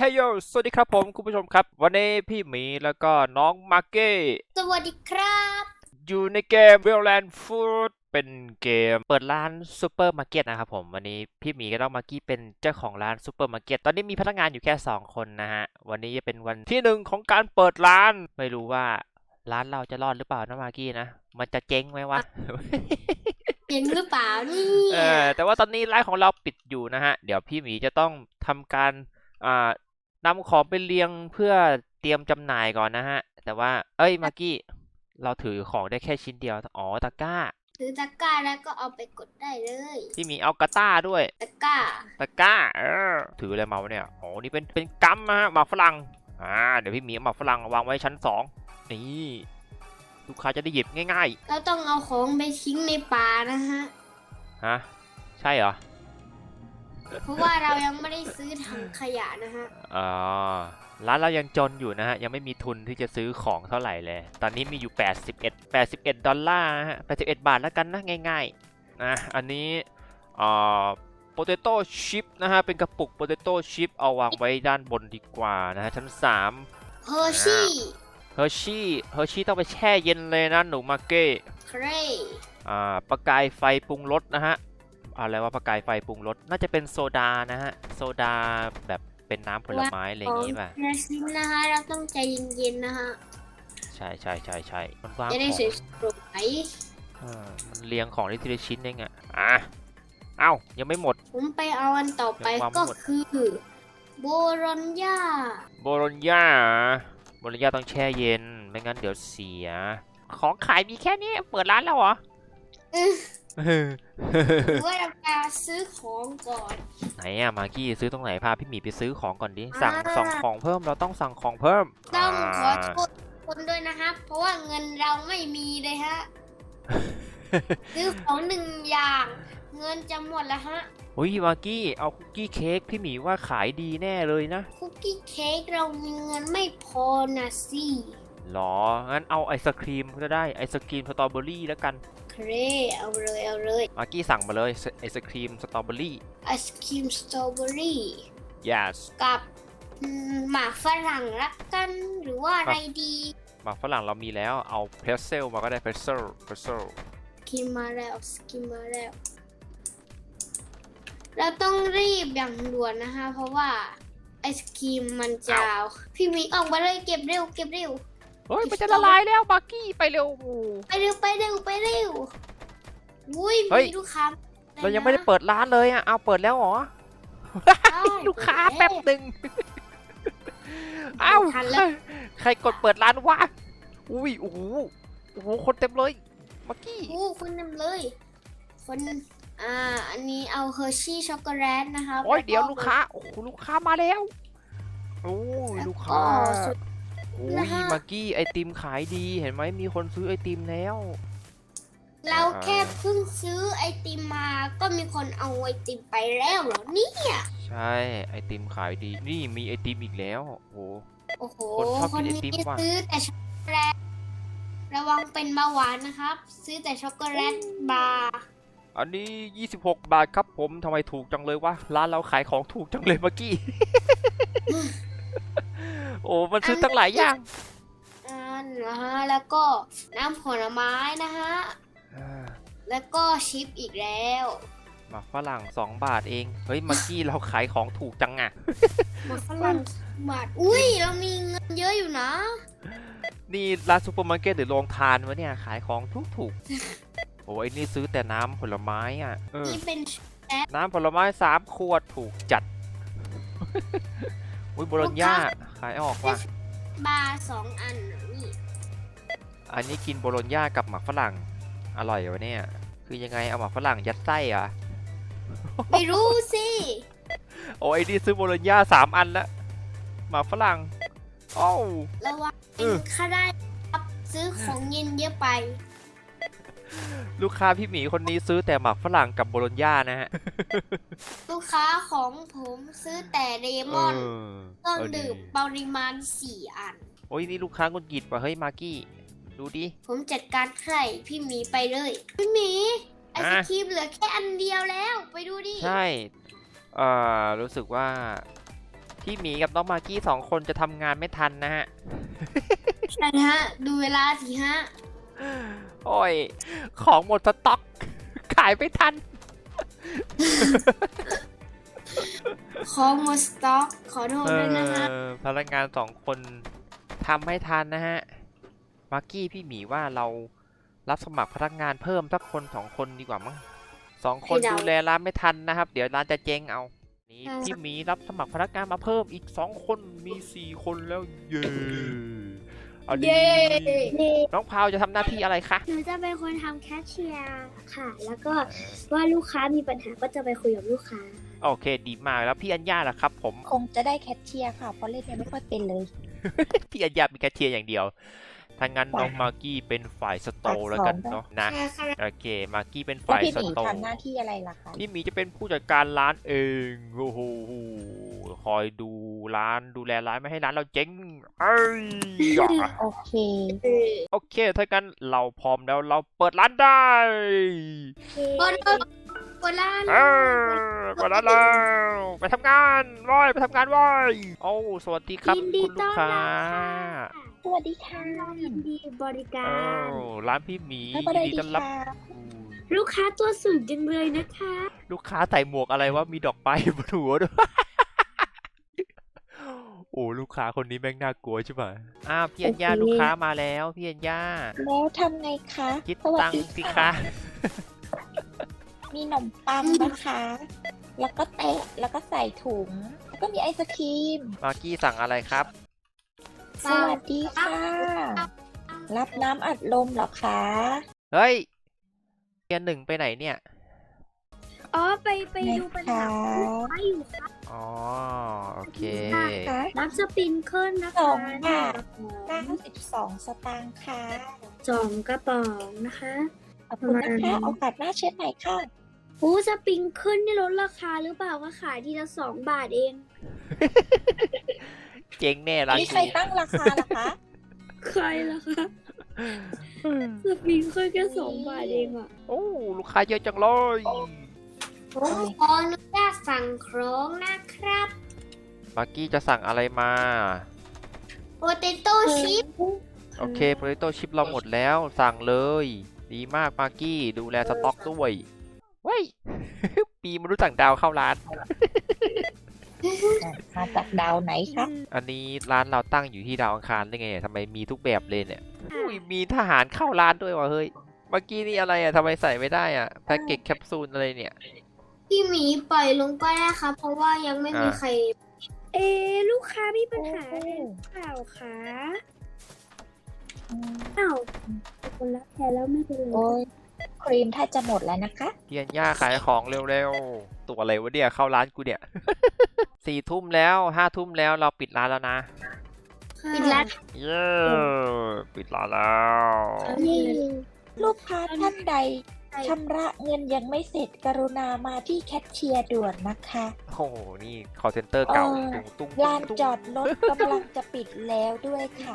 เฮ้ยโยสวัสดีครับผมคุณผู้ชมครับ วันนี้พี่หมีแล้วก็น้องมาร์เก้สวัสดีครับ อยู่ในเกม w e l l a n d Food เป็นเกมเปิดร้านซูเปอร์มาร์เก็ตนะครับผมวันนี้พี่หมีกับน้องมาร์กี้เป็นเจ้าของร้านซูเปอร์มาร์เก็ตตอนนี้มีพนักงานอยู่แค่ 2 คนนะฮะ วันนี้จะเป็นวันที่หนึ่งของการเปิดร้าน ไม่รู้ว่าร้านเราจะรอดหรือเปล่านะมาร์กี้นะ มันจะเจ๊งไหมวะ เห็นหรือเปล่านี่เออแต่ว่าตอนนี้ร้านของเราปิดอยู่นะฮะ เดี๋ยวพี่หมีจะต้องทำการอ่า นำของไปเรียงเพื่อเตรียมจำหน่ายก่อนนะฮะ แต่ว่า เอ้ยมากกี้ เราถือของได้แค่ชิ้นเดียว อ๋อตะกร้า ถือตะกร้าแล้วก็เอาไปกดได้เลยพี่หมีเอากระต้าด้วย ตะกร้า ตะกร้า เออ ถืออะไรมาวะเนี่ย อ๋อ นี่เป็น เป็นกัมนะฮะหมากฝรั่ง อ่า เดี๋ยวพี่หมีเอาหมากฝรั่งวางไว้ชั้นสอง นี่ลูกค้าจะได้หยิบง่ายเราต้องเอาของไปทิ้งในป่านะฮะๆฮะ ใช่เหรอ เพราะว่าเรายังไม่ได้ซื้อถังขยะนะฮะ อ๋อร้านเรายังจนอยู่นะฮะ ยังไม่มีทุนที่จะซื้อของเท่าไหร่เลย ตอนนี้มีอยู่ 81 81 ดอลลาร์นะฮะ81 บาทแล้วกันนะ ง่ายๆนะอันนี้อ่า potato chip นะฮะ เป็นกระปุก potato chip เอาวางไว้ด้านบนดีกว่านะฮะ ชั้น3เฮอร์ชี่ Hershey Hershey ต้องไปแช่เย็นเลยนะหนูมาเก้ เครย์อ่าประกายไฟปรุงรสนะฮะ อะไรว่าประกายไฟปรุงรสน่าจะเป็นโซดานะฮะ โซดาแบบเป็นน้ำผลไม้อะไรอย่างงี้ป่ะกระซิบนะฮะเราต้องใจเย็นๆนะฮะใช่ใช่ใช่ใช่มันวางจะได้ของสวยเออมันเรียงของได้ทีละชิ้นเองอะอะเอ้ายังไม่หมด ๆผมไปเอาอันต่อไปยังวางไม่ก็หมด คือ โบรอนยาโบโลญญาโบโลญญาต้องแช่เย็น ไม่งั้นเดี๋ยวเสีย ของขายมีแค่นี้ เปิดร้านแล้วเหรอ หรือว่าเราจะซื้อของก่อน ไหนอะมากี้ซื้อตรงไหนพาพี่หมีไปซื้อของก่อนดิ สั่งอ่าสั่งของเพิ่มเราต้องสั่งของเพิ่มต้องขออ่าโทษคนด้วยนะครับ เพราะว่าเงินเราไม่มีเลยฮะ ซื้อของหนึ่งอย่าง เงินจะหมดแล้วฮะ อุ้ยมากี้เอาคุกกี้เค้กพี่หมีว่าขายดีแน่เลยนะคุกกี้เค้กเรามีเงินไม่พอนะสิ หรอ งั้นเอาไอศครีมก็ได้ไอศครีมสตรอเบอรี่แล้วกัน เครเอาเลยเอาเลยมากี้สั่งมาเลยไอศครีมสตรอเบอรี่ไอศครีมสตรอเบอรี่ yes กับอืมหมากฝรั่งละกันหรือว่าอะไรดีหมากฝรั่งเรามีแล้วเอาเพรสเซลมาก็ได้เพรสเซลเพรสเซลกินมาแล้วสกินมาแล้วเราต้องรีบอย่างด่วนนะคะ เพราะว่าไอศครีมมันจะพี่หมีออกมาเลยเก็บเร็วเก็บเร็ว เฮ้ยมันจะละลายแล้วมากี้ไปเร็วไปเร็วไปเร็วไปเร็วอุ้ยเฮ้ย มีลูกค้าเรายังไม่ได้เปิดร้านเลยอะเอาเปิดแล้วเหรอ ได้ลูกค้าเปิแป๊ดบแล้วหนึ่งเอ้าทันแล้วใครกดเปิดร้านวะ อุ้ยโอ้โหโอ้โหคนเต็มเลยมากี้ อู้คนนำเลย คน อ่า อันนี้เอาเฮอร์ชี่ช็อกโกแลตนะคะโอ้ยเดี๋ยวลูกค้า โอ้โหลูกค้ามาแล้ว โอ้ยลูกค้าก็สุดโอ้นะยฮะมากี้ไอติมขายดีเห็นไหมมีคนซื้อไอติมแล้ว เราแค่เพิ่งซื้อไอติมมาก็มีคนเอาไอติมไปแล้วเหรอเนี่ยใช่ไอติมขายดีนี่มีไอติมอีกแล้วโอ้โหโอ้โหคนชอบคกินนไอนี้ติมว่ะซื้อแต่ช็อกโกแลตระวังเป็นเบาหวานนะครับ ซื้อแต่ช็อกโกแลตบาร์อันนี้ 26 บาทครับผมทำไมถูกจังเลยวะร้านเราขายของถูกจังเลยเมื่อกี้ โอ้ มันซื้อตั้งหลายอย่างอ่านะฮะ แล้วก็น้ำผลไม้นะฮะ แล้วก็ชิปอีกแล้วหมักฝรั่ง2บาทเอง เฮ้ยเมื่อกี้เราขายของถูกจังอะหมดฝรั่งบาท อุ้ย เรามีเงินเยอะอยู่นะ นี่ร้านซูเปอร์มาร์เก็ตหรือโรงทานวะเนี่ย ขายของถูกถูกๆโอ้ยนี่ซื้อแต่น้ำผลไม้อะเออนี่เป็นน้ำผลไม้สามขวดถูกจัด อุ้ยโบโลญญาขายออกว่ะบาร์สองอันเหรอนี่อันนี้กินโบโลญญากับหมักฝรั่งอร่อยวะเนี่ย คือยังไงเอาหมักฝรั่งยัดไส้เหรอะไม่รู้สิโอ้ยนี่ซื้อโบโลญญาสามอันละหมักฝรั่งโอ้วระวังเออค่าได้ครับซื้อของเย็นเยอะไป ลูกค้าพี่หมีคนนี้ซื้อแต่หมักฝรั่งกับโบโลญญานะฮะลูกค้าของผมซื้อแต่เลมอนเอเครื่องเออดื่มปริมาณสี่อัน โอ้ยนี่ลูกค้ากุนกิดว่ะเฮ้ยมากกี้ ดูดิ ผมจัดการใครพี่หมีไปเลย พี่หมีไอศอะครีมเหลือแค่อันเดียวแล้ว ไปดูดิใช่เอ่อรู้สึกว่าพี่หมีกับน้องมากกี้สองคนจะทำงานไม่ทันนะฮะ ใช่ฮะ ดูเวลาสิฮะ โอ้ย ของหมดสต็อก ขายไม่ทัน ของหมดสต็อก ขอโทษเอด้วยนะฮะอพนักงานสองคนทำไม่ทันนะฮะ มากกี้พี่หมีว่าเรารับสมัครพนักงานเพิ่มสักคนสองคนดีกว่ามั้งสองคนให้เดาดูแลร้านไม่ทันนะครับ เดี๋ยวร้านจะเจ๊งเอา นี่ใช่พี่หมีรับสมัครพนักงานมาเพิ่มอีกสองคนมีสี่คนแล้วเย้ เอาดีเย้น้องพาวจะทำหน้าที่อะไรคะ หนูจะเป็นคนทำแคชเชียร์ค่ะ แล้วก็ว่าลูกค้ามีปัญหาก็จะไปคุยกับลูกค้า โอเค ดีมากแล้วพี่อัญญาล่ะครับ ผม คงจะได้แคชเชียร์ค่ะเพราะเล่นยังไม่ค่อยเป็นเลย พี่อัญญาเป็นแคชเชียร์อย่างเดียว ถ้างั้นน้องมากกี้เป็นฝ่ายสโตร์แล้วกันเนาะนะใช่ค่ะโอเค มากกี้เป็นแล้วฝ่ายพี่สหมีโตร์ทำหน้าที่อะไรล่ะคะพี่หมีจะเป็นผู้จัดการร้านเอง โอ้โห คอยดูร้านดูแลร้านไม่ให้ร้านเราเจ๊งเอ้ยอะโอเค โอเค ถ้างั้นเราพร้อมแล้วเราเปิดร้านได้เปิดเลยเปิดร้านเออเปิดร้านแล้วไปทำงานว้อยไปทำงานว้อยโอ้สวัสดีครับยินดีคุณลูต้กอนค้ารับค่ะส วัสดีค่ะยินดีบริกาเอรอร้านพี่หมีสยิวัสนดีดีต้อนรับค่ะอู้ลูกค้าตัวสูงจังเลยนะคะ ลูกค้าใส่หมวกอะไรว่ามีดอกไม้บนหัวด้วย โอ้ลูกค้าคนนี้แม่งน่ากลัวใช่ไหมอ้าวพี่อัญญาโอเค ลูกค้ามาแล้วพี่อัญญาแล้วทำไงคะคิดสวัสตังดีค์สิค่ะ คะ มีขนมปังนะคะ แล้วก็เตะแล้วก็ใส่ถุง แล้วก็มีไอศครีม มากกี้สั่งอะไรครับ สวัสดีค่ะ รับน้ำอัดลมเหรอคะ เฮ้ยเกียร์หนึ่งไปไหนเนี่ย อ๋อไปไปไงดูปัญคะหาลูกค้าอยู่ค่ะอ๋อ โอเคคะรับสปินเคิลนะสคะองบาทหนึ่งกระป๋อง92สตางค์ค่ะสองกระป๋องนะคะขอบคุณนะคะโอกาสหน้าเช่นไหนค่ะ โอ้สปริงเคิลนี่ลดราคาหรือเปล่าก็ขายทีละสองบาทเอง เจ๊งแน่ร้านนี่ใครนี้ตั้งราคาล่ะคะ ใครล่ะคะสปริงเคิลแค่สองบาทเองอะโอ้ลูกค้าเยอะจังเลยผมขออนุญาตสั่งของนะครับ มากกี้จะสั่งอะไรมา โปเตโต้ชิพโอเคโปรโตชิปเราหมดแล้วสั่งเลย ดีมากมากกี้ดูแลสต็อกด้วยเว้ย ปีมนุษย์ต่างดาวเข้าร้าน มาจากดาวไหนคะอันนี้ร้านเราตั้งอยู่ที่ดาวอังคารได้ไงทำไมมีทุกแบบเลยเนี่ยอุ้ยมีทหารเข้าร้านด้วยวะเฮ้ย เมื่อกี้นี่อะไรอะทำไมใส่ไม่ได้อะแพ็กเกจแคปซูลอะไรเนี่ย พี่หมีปล่อยลงก็ได้ครับ เพราะว่ายังไม่มีอ่าใคร เอะลูกค้ามีปัญหาอะไรหรือเปล่าคะอืมอ้าวคนรับแทนแล้วไม่เป็นไรโอ้ย ครีมถ้าจะหมดแล้วนะคะเพียนย่าขายของเร็วๆ ตัวอะไรวะเนี่ยเข้าร้านกูเนี่ย สี่ทุ่มแล้วห้าทุ่มแล้วเราปิดร้านแล้วนะ ปิดร้านเย้ปิดร้านแล้วนี่ลูกค้าท่านใดชำระเงินยังไม่เสร็จกรุณามาที่แคชเชียร์ด่วนนะคะ โอ้โห นี่ call center เก่าเออตุ้งตุ้งลานตุ้งจอดรถกำลังจะปิดแล้วด้วยค่ะ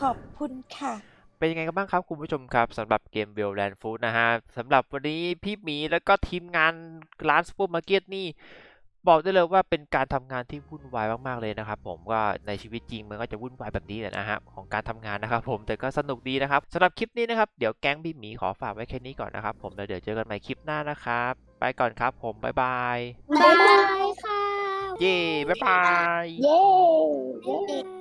ขอบคุณค่ะ เป็นยังไงกันบ้างครับคุณผู้ชมครับสำหรับเกม w e l l Land Food นะฮะสำหรับวันนี้พี่หมีแล้วก็ทีมงานร้านซูเปอร์มาร์เก็ตนี่ บอกได้เลยว่าเป็นการทำงานที่วุ่นวายมากๆเลยนะครับผมว่าในชีวิตจริงมันก็จะวุ่นวายแบบนี้แหละนะฮะของการทำงานนะครับผมแต่ก็สนุกดีนะครับสำหรับคลิปนี้นะครับเดี๋ยวแก๊งพี่หมีขอฝากไว้แค่นี้ก่อนนะครับผมแล้วเดี๋ยวเจอกันใหม่คลิปหน้านะครับไปก่อนครับผมบ๊ายบายบ๊ายบายค่ะเย้บ๊ายบายเย้เย้